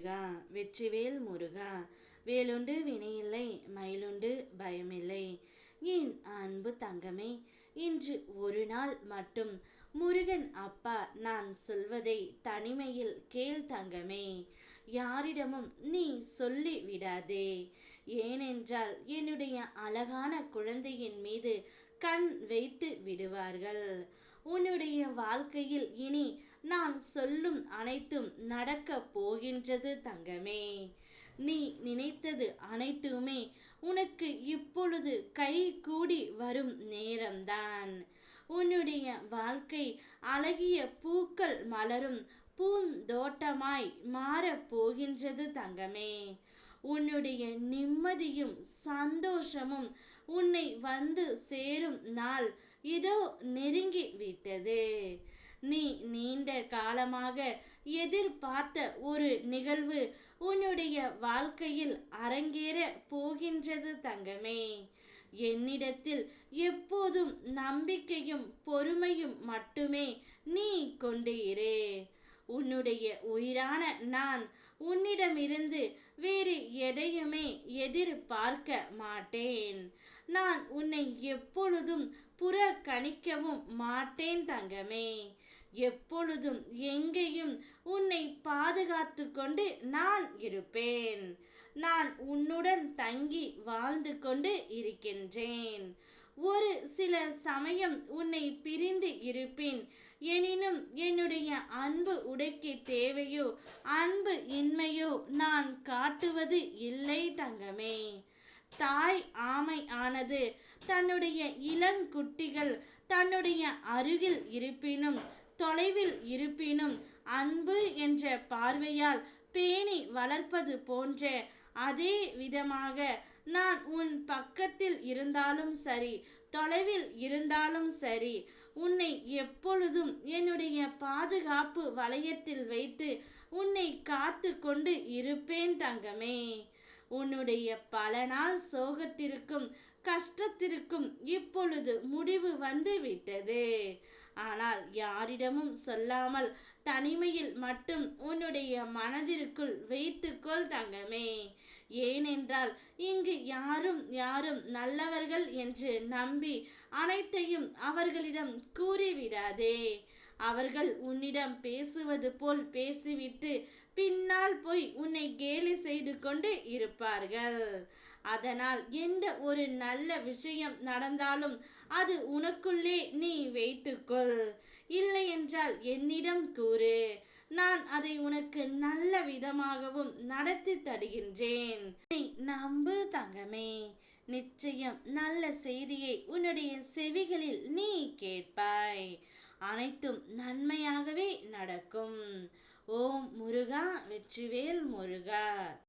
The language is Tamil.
முருகா வெற்றிவேல் முருகா வேலுண்டு வினையில்லை மயிலுண்டு பயமில்லை. என் அன்பு தங்கமே இன்று ஒரு நாள் மட்டும். முருகன் அப்பா நான் சொல்வதை தனிமையில் கேள் தங்கமே. யாரிடமும் நீ சொல்லி விடாதே. ஏனென்றால் என்னுடைய அழகான குழந்தையின் மீது கண் வைத்து விடுவார்கள். உன்னுடைய வாழ்க்கையில் இனி நான் சொல்லும் அனைத்தும் நடக்கப் போகின்றது தங்கமே. நீ நினைத்தது அனைத்துமே உனக்கு இப்பொழுது கை கூடி வரும் நேரம்தான். உன்னுடைய வாழ்க்கை அழகிய பூக்கள் மலரும் பூந்தோட்டமாய் மாறப் போகின்றது தங்கமே. உன்னுடைய நிம்மதியும் சந்தோஷமும் உன்னை வந்து சேரும் நாள் இதோ நெருங்கி விட்டது நீ நீண்ட காலமாக எதிர்பார்த்த ஒரு நிகழ்வு உன்னுடைய வாழ்க்கையில் அரங்கேற போகின்றது தங்கமே. என்னிடத்தில் எப்போதும் நம்பிக்கையும் பொறுமையும் மட்டுமே நீ கொண்டு இரு. உன்னுடைய உயிரான நான் உன்னிடமிருந்து வேறு எதையுமே எதிர்பார்க்க மாட்டேன். நான் உன்னை எப்பொழுதும் புறக்கணிக்கவும் மாட்டேன் தங்கமே. எப்பொழுதும் எங்கேயும் உன்னை பாதுகாத்து கொண்டு நான் இருப்பேன். நான் உன்னுடன் தங்கி வாழ்ந்து கொண்டு இருக்கின்றேன். ஒரு சில சமயம் உன்னை பிரிந்து இருப்பேன். எனினும் என்னுடைய அன்பு உடைக்கு தேவையோ? அன்பு இன்மையோ? நான் காட்டுவது இல்லை தங்கமே. தாய் ஆமை ஆனது தன்னுடைய இளங்குட்டிகள் தன்னுடைய அருகில் இருப்பினும் தொலைவில் இருப்பினும் அன்பு என்ற பார்வையால் பேணி வளர்ப்பது போன்ற அதே விதமாக நான் உன் பக்கத்தில் இருந்தாலும் சரி தொலைவில் இருந்தாலும் சரி உன்னை எப்பொழுதும் என்னுடைய பாதுகாப்பு வளையத்தில் வைத்து உன்னை காத்து கொண்டு இருப்பேன் தங்கமே. உன்னுடைய பல நாள் சோகத்திற்கும் கஷ்டத்திற்கும் இப்பொழுது முடிவு வந்து விட்டது ஆனால் யாரிடமும் சொல்லாமல் தனிமையில் மட்டும் உன்னுடைய மனதிற்குள் வைத்துக்கொள் தங்கமே. ஏனென்றால் இங்கு யாரும் யாரும் நல்லவர்கள் என்று நம்பி அனைத்தையும் அவர்களிடம் கூறிவிடாதே. அவர்கள் உன்னிடம் பேசுவது போல் பேசிவிட்டு பின்னால் போய் உன்னை கேலி செய்து கொண்டு இருப்பார்கள். அதனால் எந்த ஒரு நல்ல விஷயம் நடந்தாலும் அது உனக்குள்ளே நீ வைத்துக்கொள். இல்லை என்றால் என்னிடம் கூறு. நான் அதை உனக்கு நல்ல விதமாகவும் நடத்தி தருகின்றேன். நீ நம்பு தங்கமே. நிச்சயம் நல்ல செய்தியை உன்னுடைய செவிகளில் நீ கேட்பாய். அனைத்தும் நன்மையாகவே நடக்கும். ஓம் முருகா வெற்றிவேல் முருகா.